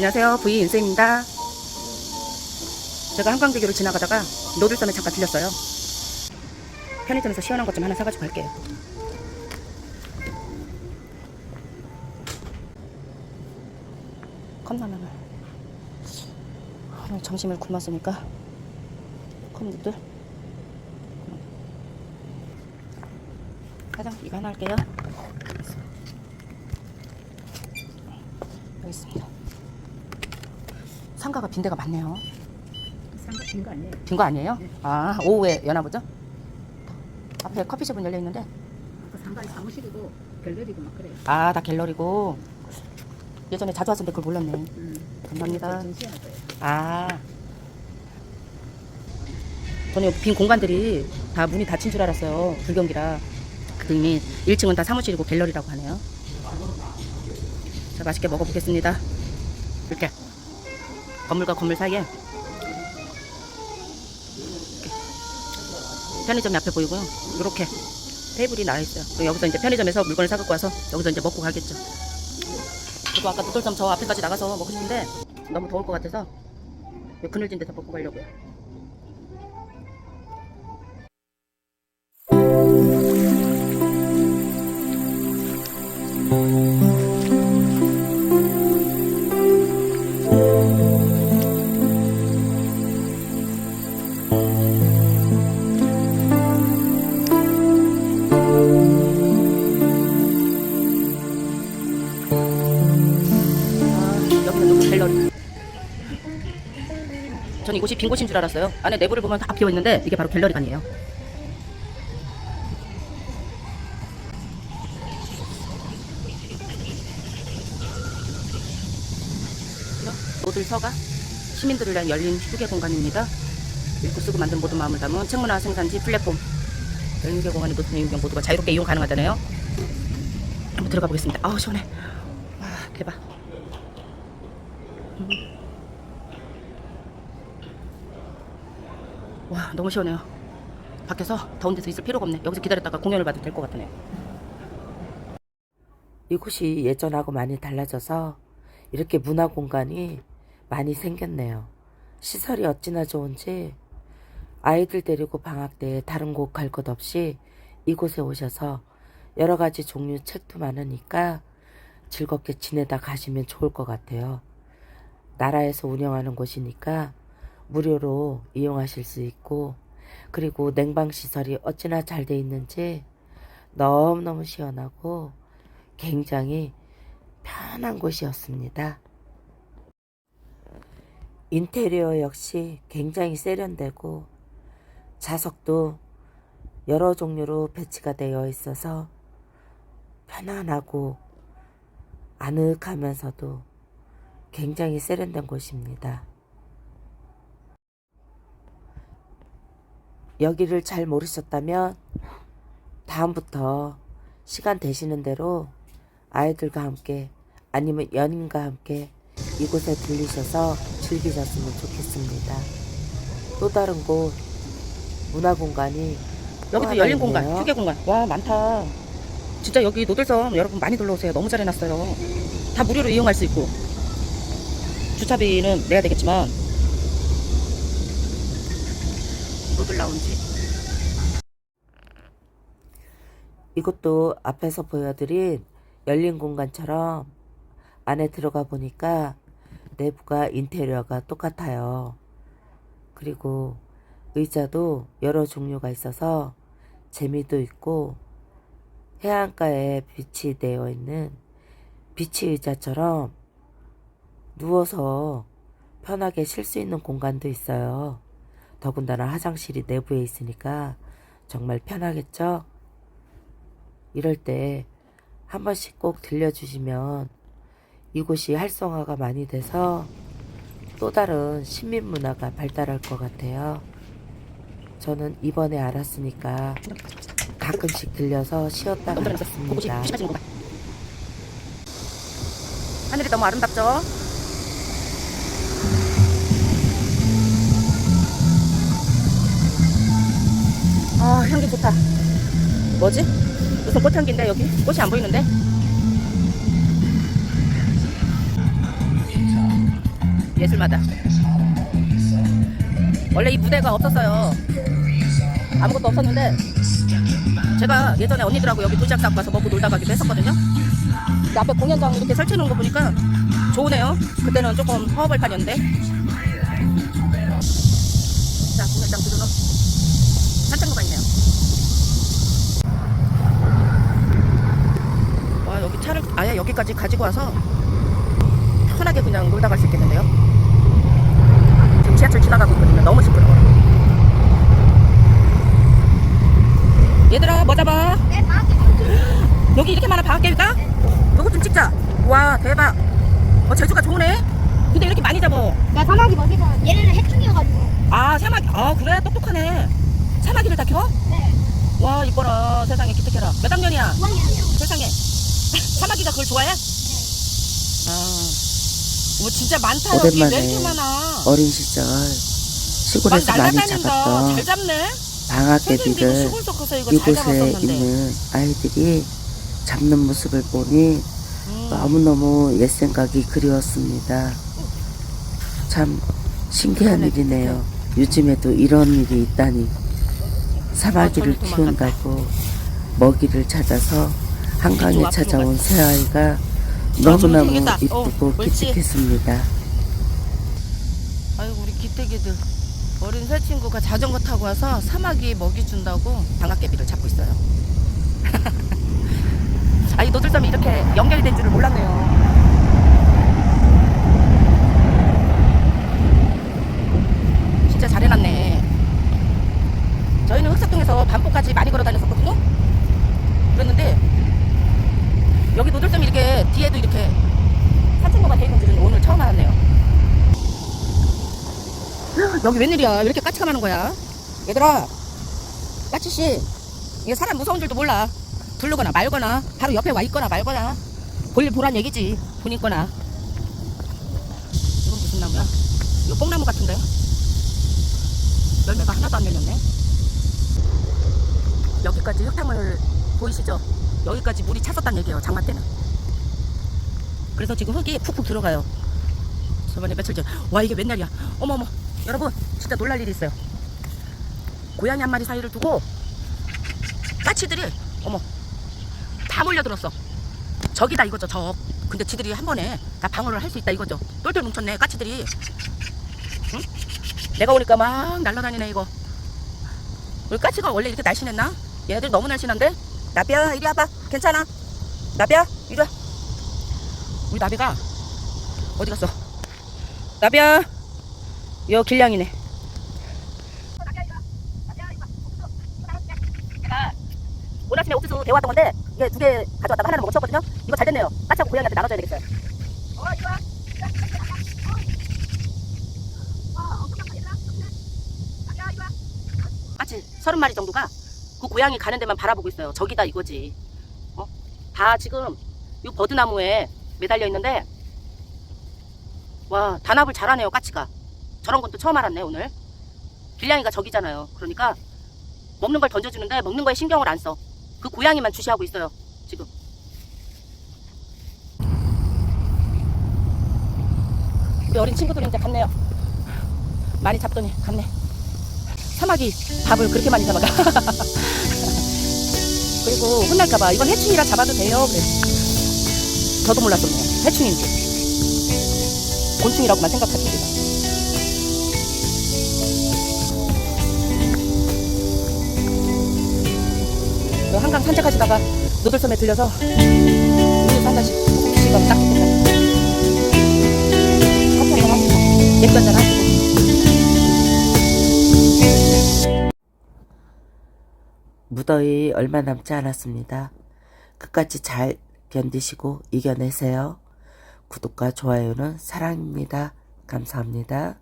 안녕하세요. V 인쌤입니다. 제가 한강대교를 지나가다가 노들섬에 잠깐 들렸어요. 편의점에서 시원한 것 좀 하나 사가지고 갈게요. 컵라면을 오늘 점심을 굶었으니까 컵누들 사장 이거 하나 할게요. 여기 있습니다. 상가가 빈 데가 많네요. 상가 빈 거 아니에요? 빈 거 아니에요? 아, 오후에 여나 보죠? 앞에 커피숍은 열려 있는데, 그 상가에 사무실이고 갤러리고 막 그래요. 아, 다 갤러리고. 예전에 자주 왔었는데 그걸 몰랐네. 음. 감사합니다. 거예요. 아. 저는 빈 공간들이 다 문이 닫힌 줄 알았어요. 불경기라. 그랬더니 1층은 다 사무실이고 갤러리라고 하네요. 자, 맛있게 먹어보겠습니다. 이렇게. 건물과 건물 사이에. 편의점이 앞에 보이고요. 이렇게 테이블이 나와 있어요. 그리고 여기서 이제 편의점에서 물건을 사 갖고 와서 여기서 이제 먹고 가겠죠. 저도 아까 노돌점 저 앞에까지 나가서 먹고 싶은데 너무 더울 것 같아서 이 그늘진 데서 먹고 가려고요. 빈 곳인 줄 알았어요. 안에 내부를 보면 다 비어 있는데 이게 바로 갤러리관이에요. 노들서가 시민들을 위한 열린 휴게 공간입니다. 읽고 쓰고 만든 모든 마음을 담은 책문화 생산지 플랫폼. 열린 휴게 공간이 노든 유경 모두가 자유롭게 이용 가능하잖아요. 한번 들어가 보겠습니다. 아우 시원해. 와 대박. 와 너무 시원해요. 밖에서 더운 데서 있을 필요가 없네. 여기서 기다렸다가 공연을 봐도 될것 같네. 이곳이 예전하고 많이 달라져서 이렇게 문화 공간이 많이 생겼네요. 시설이 어찌나 좋은지 아이들 데리고 방학 때 다른 곳갈것 없이 이곳에 오셔서 여러 가지 종류 책도 많으니까 즐겁게 지내다 가시면 좋을 것 같아요. 나라에서 운영하는 곳이니까 무료로 이용하실 수 있고 그리고 냉방 시설이 어찌나 잘 돼 있는지 너무너무 시원하고 굉장히 편한 곳이었습니다. 인테리어 역시 굉장히 세련되고 좌석도 여러 종류로 배치가 되어 있어서 편안하고 아늑하면서도 굉장히 세련된 곳입니다. 여기를 잘 모르셨다면 다음부터 시간 되시는 대로 아이들과 함께 아니면 연인과 함께 이곳에 들리셔서 즐기셨으면 좋겠습니다. 또 다른 곳 문화 공간이 또 여기도 열린 공간, 있네요. 휴게 공간. 와 많다. 진짜 여기 노들섬 여러분 많이 놀러 오세요. 너무 잘 해놨어요. 다 무료로 이용할 수 있고 주차비는 내야 되겠지만 노들 라운지. 이것도 앞에서 보여드린 열린 공간처럼 안에 들어가 보니까 내부가 인테리어가 똑같아요. 그리고 의자도 여러 종류가 있어서 재미도 있고 해안가에 비치되어 있는 비치 의자처럼 누워서 편하게 쉴 수 있는 공간도 있어요. 더군다나 화장실이 내부에 있으니까 정말 편하겠죠? 이럴 때 한 번씩 꼭 들려주시면 이곳이 활성화가 많이 돼서 또 다른 시민 문화가 발달할 것 같아요. 저는 이번에 알았으니까 가끔씩 들려서 쉬었다 너무 잘해놨어. 그곳이 갔습니다. 심해진 공간. 하늘이 너무 아름답죠? 아 향기 좋다. 뭐지? 무슨 꽃향기인데 여기? 꽃이 안 보이는데? 예술마다. 원래 이 무대가 없었어요. 아무것도 없었는데 제가 예전에 언니들하고 여기 도시락 싸고 가서 먹고 놀다 가기도 했었거든요. 앞에 공연장 이렇게 설치해 놓은 거 보니까 좋으네요. 그때는 조금 허벌판이었는데. 자, 공연장 들어놓 산책로가 있네요. 와, 여기 차를 아예 여기까지 가지고 와서 편하게 그냥 놀다 갈 수 있겠는데요. 지금 지하철 지나가고 있거든요. 너무 시끄러워. 얘들아, 뭐 잡아? 네, 여기 이렇게 많아 방학개비가? 요거 좀 찍자. 와 대박. 어 제주가 좋네. 근데 이렇게 많이 잡어. 나 사마귀 먹이면 얘네는 해충이어가지고. 아 사마귀. 아 그래 똑똑하네. 사마귀를 다 키워? 네. 와 이뻐라 세상에 기특해라. 몇 학년이야? 5학년이요. 세상에. 사마귀가 그걸 좋아해? 아. 뭐 진짜 많다 여기 오랜만에 왜 이렇게 많아? 어린 시절 막 시골에서 많이. 잡았던 잘 잡네. 잘 이곳에. 있는 아이들이 잡는 모습을 보니 음. 너무너무 옛 생각이 그리웠습니다. 참 신기한 일이네요. 요즘에도 이런 일이 있다니. 사마귀를 아. 키운다고 먹이를 찾아서 한강에 앞으로 찾아온. 새아이가 좀 너무너무. 어, 이쁘고. 기특했습니다. 아이고 우리 기태기들 어린 새 친구가 자전거 타고 와서 사마귀 먹이 준다고 방앗개비를 잡고 있어요. 아이 노들섬이 이렇게 연결이 된 줄을 몰랐네요. 진짜 잘 해놨네. 저희는 흑사동에서 반포까지 많이 걸어 다녔었거든요. 그랬는데 여기 노들섬이 이렇게 뒤에도 이렇게 산책로가 돼 있는 줄은 오늘 처음 알았네요. 여기 웬일이야? 왜 이렇게 까치가 많은 거야? 얘들아, 까치씨, 이게 사람 무서운 줄도 몰라. 부르거나 말거나, 바로 옆에 와 있거나 말거나, 볼일 보란 얘기지. 본 있거나. 이건 무슨 나무야? 이거 뽕나무 같은데? 열매가 하나도 안 열렸네. 여기까지 흙탕물 보이시죠? 여기까지 물이 찼었단 얘기예요, 장마 때는. 그래서 지금 흙이 푹푹 들어가요. 저번에 며칠 전, 와, 이게 웬날이야? 어머어머. 여러분 진짜 놀랄 일이 있어요. 고양이 한 마리 사이를 두고 까치들이 어머 다 몰려들었어. 적이다 이거죠 적 근데 지들이 한 번에 다 방어를 할 수 있다 이거죠. 똘똘 뭉쳤네 까치들이. 응? 내가 오니까 막 날라다니네 이거. 우리 까치가 원래 이렇게 날씬했나? 얘네들 너무 날씬한데? 나비야 이리 와봐. 괜찮아? 나비야 이리 와. 우리 나비가 어디 갔어? 나비야 요 길냥이네. 오늘 아침에 옥수수 데워왔던 건데 이게 두 개 가져왔다가 하나는 못 치웠거든요. 이거 잘 됐네요. 까치하고 고양이한테 나눠줘야 되겠어요. 까치 서른 마리 정도가 그 고양이 가는 데만 바라보고 있어요. 저기다 이거지. 어? 다 지금 이 버드나무에 매달려 있는데 와 단합을 잘하네요 까치가. 저런 건 또 처음 알았네 오늘. 길냥이가 적이잖아요. 그러니까 먹는 걸 던져주는데 먹는 거에 신경을 안 써. 그 고양이만 주시하고 있어요 지금. 우리 어린 친구들이 이제 갔네요. 많이 잡더니 갔네. 사마귀 밥을 그렇게 많이 잡아가. 그리고 혼날까봐 이건 해충이라 잡아도 돼요 그래. 저도 몰랐었네요 해충인지. 곤충이라고만 생각하십니다 한강 산책하시다가 노들섬에 들려서 음료수 한 잔씩 지금 딱 좋겠다. 커피 한잔 하시고 무더위 얼마 남지 않았습니다. 끝까지 잘 견디시고 이겨내세요. 구독과 좋아요는 사랑입니다. 감사합니다.